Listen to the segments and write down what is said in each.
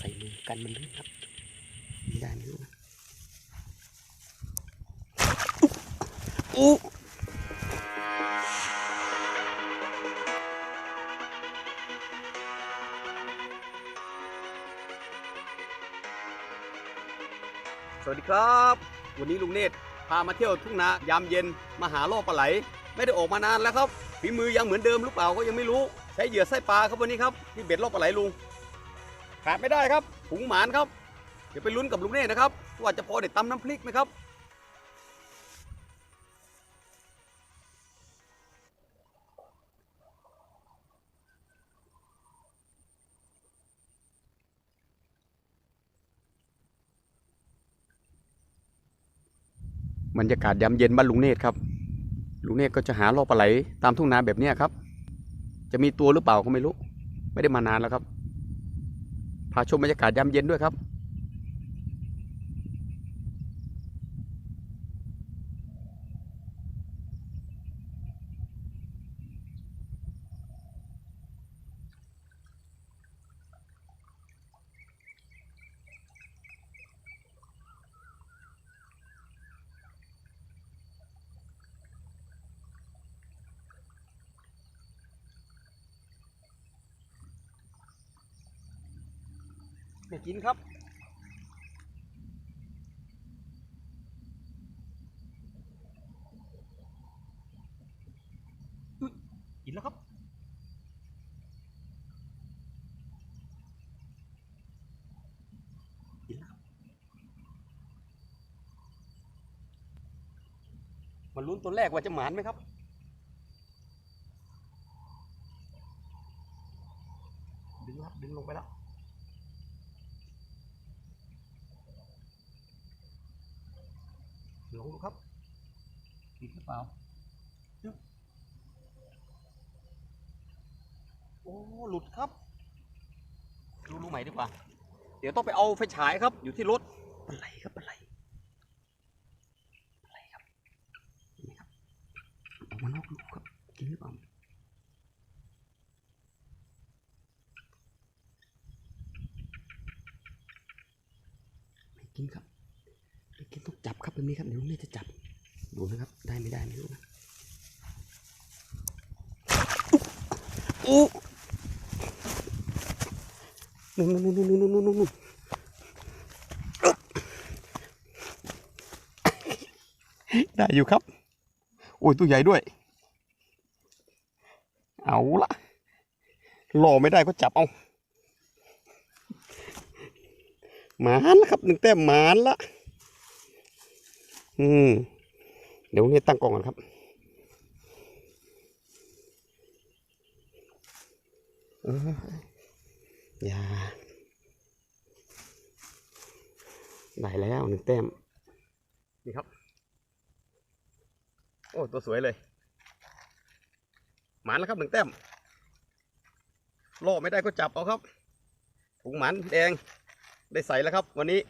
ใส่มือกันมันลื่นครับไม่ได้ไม่รู้นะอู้สวัสดีครับ วันนี้ลุงเนตรพามาเที่ยวทุ่งนายามเย็นมาหาล่อปลาไหล ไม่ได้ออกมานานแล้วครับฝีมือยังเหมือนเดิมหรือเปล่าก็ยังไม่รู้ใช้เหยื่อไส้ปลาครับวันนี้ครับที่เบ็ดล่อปลาไหลลุง ขาดไม่ได้ครับถุงหมานครับ เดี๋ยวไปลุ้นกับลุงเนตรนะครับ ว่าจะพอได้ตำน้ำพริกไหมครับ บรรยากาศยามเย็นบ้านลุงเนตรครับ ลุงเนตรก็จะหาล่อปลาไหลตามทุ่งนาแบบเนี้ยครับ จะมีตัวหรือเปล่าก็ไม่รู้ ไม่ได้มานานแล้วครับ พาชมบรรยากาศยามเย็นด้วยครับ ไม่กินครับกินแล้วครับกินแล้วครับมาลุ้นตัวแรกว่าจะหมานไหมครับ ดึงครับ ดึงลงไปแล้ว ลงดูครับติดหรือเปล่าจึ๊บโอ้หลุดครับ ดูรูใหม่ดีกว่า เดี๋ยวต้องไปเอาไฟฉายครับ อยู่ที่รถปลาไหลครับปลาไหลปลาไหลครับนี่ครับออกมานอกลูครับกินหรือเปล่าไม่กินครับ ไม่กินต้องจับครับแบบนี้ครับเดี๋ยวลุงเนี่ยจะจับดูนะครับ ได้ไม่ได้ไม่รู้นะอู้นู่นนู่นนู่นนู่นนู่นนู่นนู่นได้อยู่ครับ โอ้ยตัวใหญ่ด้วย เอาละรอไม่ได้ก็จับเอาหมานแล้วครับหนึ่งแต้มหมานละ อืม เดี๋ยวนี้ตั้งกล้องกันครับ อย่า ได้แล้วหนึ่งแต้ม นี่ครับ โอ้ ตัวสวยเลย หมานแล้วครับหนึ่งแต้มล่อไม่ได้ก็จับเอาครับถุงหมานแดง ได้ใส่แล้วครับ วันนี้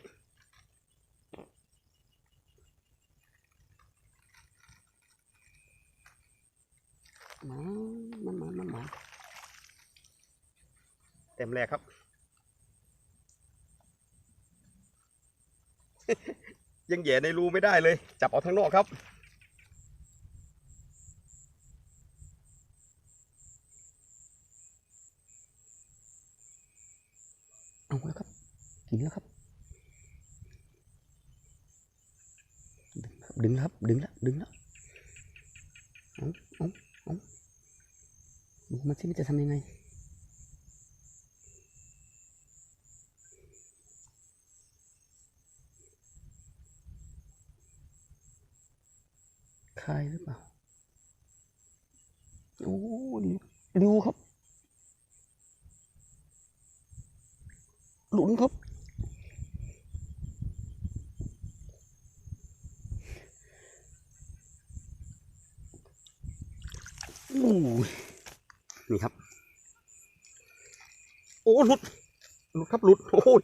มันมันมันมันมันเต็มแรกครับ ยังแหย่ในรูไม่ได้เลย จับเอาทั้งนอกครับเอาแล้วครับกินแล้วครับ ดึงครับ ดึงแล้วดึงแล้วเอาเอา ดูมันสิมันจะทำยังไงคายหรือเปล่า โอ้ดูดูครับ หลุนครับอู้ นี่ครับ โอ้หลุดหลุดครับหลุดโอ้ย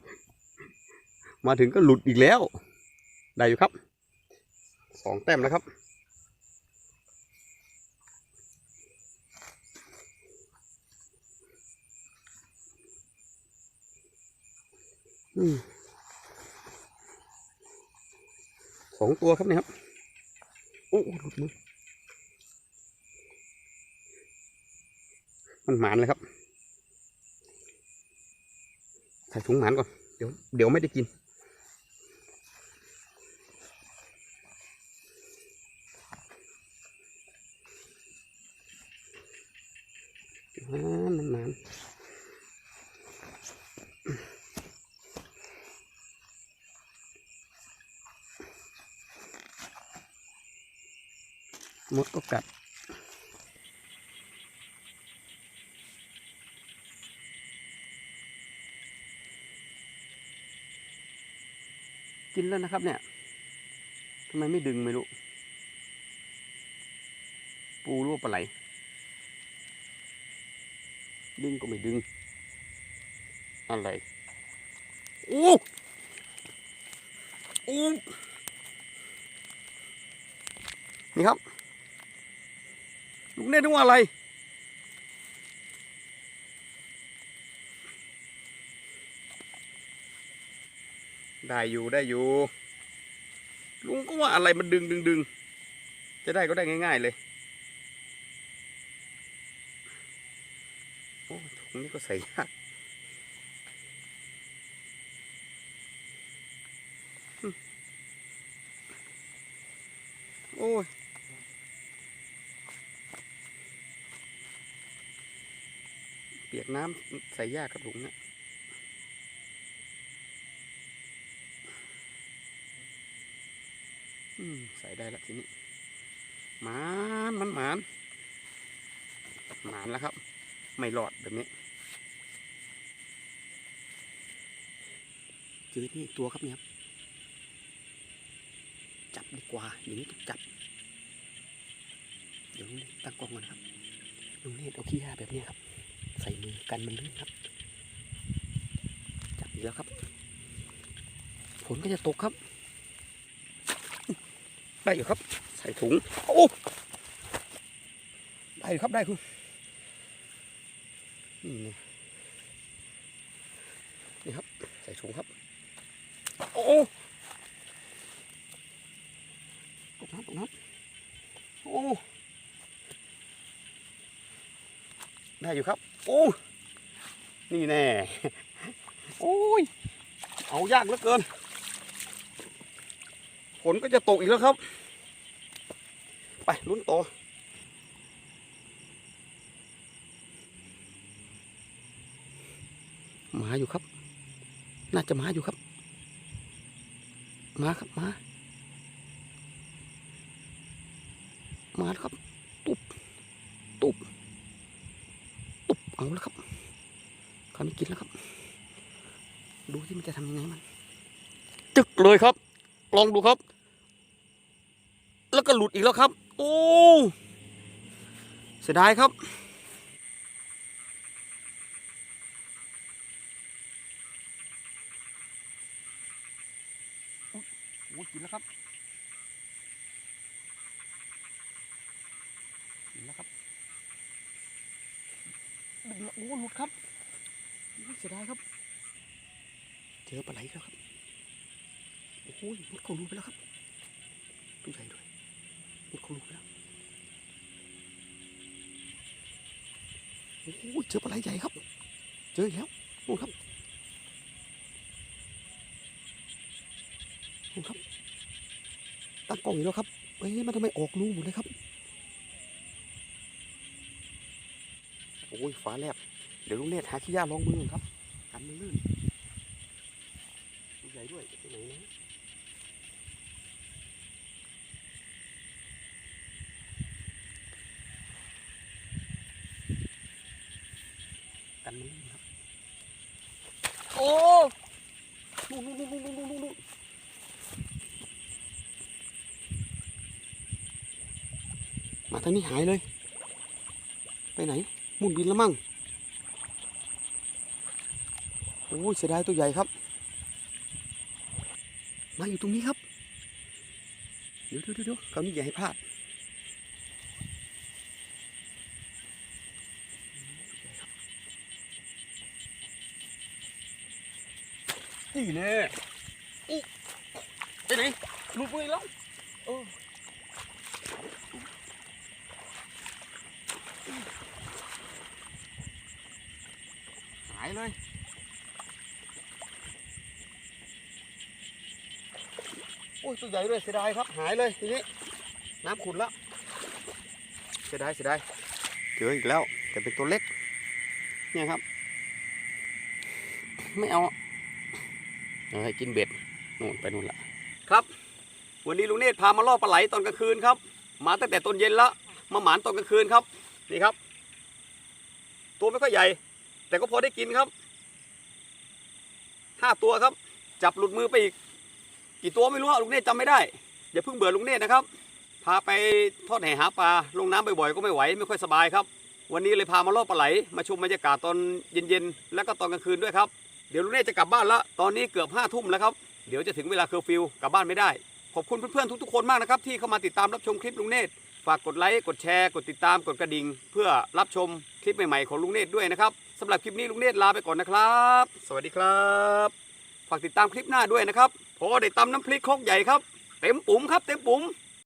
มาถึงก็หลุดอีกแล้ว ได้อยู่ครับสองแต้มนะครับสองตัวครับเนี่ยครับ โอ้โอ้หลุดมือ มันหมานเลยครับ ใส่ถุงหมานก่อน เดี๋ยวเดี๋ยวไม่ได้กินหมานมันหมานมดก็กัด กินแล้วนะครับ เนี่ยทำไมไม่ดึงไม่รู้ ปูรั่วปลาไหล ดึงก็ไม่ดึง อะไรโอ้โอ้นี่ครับ ลูกเนตรว่าอะไร ได้อยู่ได้อยู่ ลุงก็ว่าอะไรมันดึงดึงดึงจะได้ก็ได้ง่าย ๆเลยโอ้ถุงนี้ก็ใส่ยากโอ้ยเปียกน้ำใส่ยากกับลุงเนะอืม ใส่ได้แล้วทีนี้หมานมันหมานหมานแล้วครับ ไม่รอดแบบนี้เจอนี่อีกตัวครับเนี่ยครับจับดีกว่าอย่างนี้ต้องจับ เดี๋ยวตั้งกล้องก่อนครับลุงเนตเอาขี้ห้าแบบนี้ครับ ใส่มือกันมันลื่นครับ จับอีกแล้วครับฝนก็จะตกครับ ได้อยู่ครับ ใส่ถุงโอ้ได้อยู่ครับได้คุณนี่ไงนี่ครับ ใส่ถุงครับ โอ้ตกน้ำตกน้ำโอ้ได้อยู่ครับ โอ้นี่แน่ โอ้ย เอายากเหลือเกินฝ นก็จะตกอีกแล้วครับ ไปลุ้นต่อหมาอยู่ครับ น่าจะหมาอยู่ครับหมาครับหมาหมาแล้วครับ ตุบ ตุบ ตุบ เอาแล้วครับคราวนี้กินแล้วครับ ดูที่มันจะทำยังไงมัน จึกเลยครับ ลองดูครับ ก็หลุดอีกแล้วครับ โอ้เสียดายครับ โอ้กินแล้วครับกินแล้วครับโอ้หลุดครับเสียดายครับ เจอปลาไหลแล้วครับ โอ้โหมุดเข้ารูไปแล้วครับตัวใหญ่ด้วยมุดเข้ารูแล้วโอ้เจอปลาไหลใหญ่ครับ เจอแล้วนู่นครับนู่นครับ ตั้งกล้องอยู่แล้วครับเอ้ยมันทำไมออกรูหมดเลยครับโอ้ยฟ้าแลบเดี๋ยวลุงเนตหาขี้ยาลองมือก่อนครับกันมันลื่นใหญ่ด้วยไปไหนนะกันมันลื่นครับ โอ้นู่นนู่นนู่นนู่นนู่นนู่น มาทางนี้หายเลย ไปไหน มุ่นบินแล้วมั่งโอ้ยเสียดายตัวใหญ่ครับ มาอยู่ตรงนี้ครับ เดี๋ยวเดี๋ยวเดี๋ยวคราวนี้อย่าให้พลาดโนี่แน่อุ๊ไปไหนหลุดมืออีกแล้ว เลยโอ้ยตัวใหญ่ด้วยเสียดายครับหายเลยทีนี้น้ำขุ่นแล้วเสียดายเสียดายเจออีกแล้ว แต่เป็นตัวเล็กเนี่ยครับ ไม่เอาเอาให้กินเบ็ดนู่นไปนู่นละครับ วันนี้ลุงเนตรพามาล่อปลาไหลตอนกลางคืนครับ มาตั้งแต่ตอนเย็นละมาหมานตอนกลางคืนครับนี่ครับ ตัวไม่ค่อยใหญ่ แต่ก็พอได้กินครับห้าตัวครับ จับหลุดมือไปอีก กี่ตัวไม่รู้ลุงเนตรจำไม่ได้อย่าเพิ่งเบื่อลุงเนตรนะครับ พาไปทอดแห่หาปลาลงน้ำบ่อยๆก็ไม่ไหวไม่ค่อยสบายครับ วันนี้เลยพามาล่อปลาไหล มาชมบรรยากาศตอนเย็นๆแล้วก็ตอนกลางคืนด้วยครับเดี๋ยวลุงเนตรจะกลับบ้านละตอนนี้เกือบห้าทุ่มแล้วครับเดี๋ยวจะถึงเวลาเคอร์ฟิวกลับบ้านไม่ได้ขอบคุณเพื่อนๆทุกๆคนมากนะครับที่เข้ามาติดตามรับชมคลิปลุงเนตรฝากกดไลค์กดแชร์กดติดตามกดกระดิ่งเพื่อรับชมคลิปใหม่ๆของลุงเนตด้วยนะครับ สำหรับคลิปนี้ลุงเนตรลาไปก่อนนะครับ สวัสดีครับ ฝากติดตามคลิปหน้าด้วยนะครับพอได้ตำน้ำพริกคกใหญ่ครับ เต็มปุ๋มครับ เต็มปุ๋ม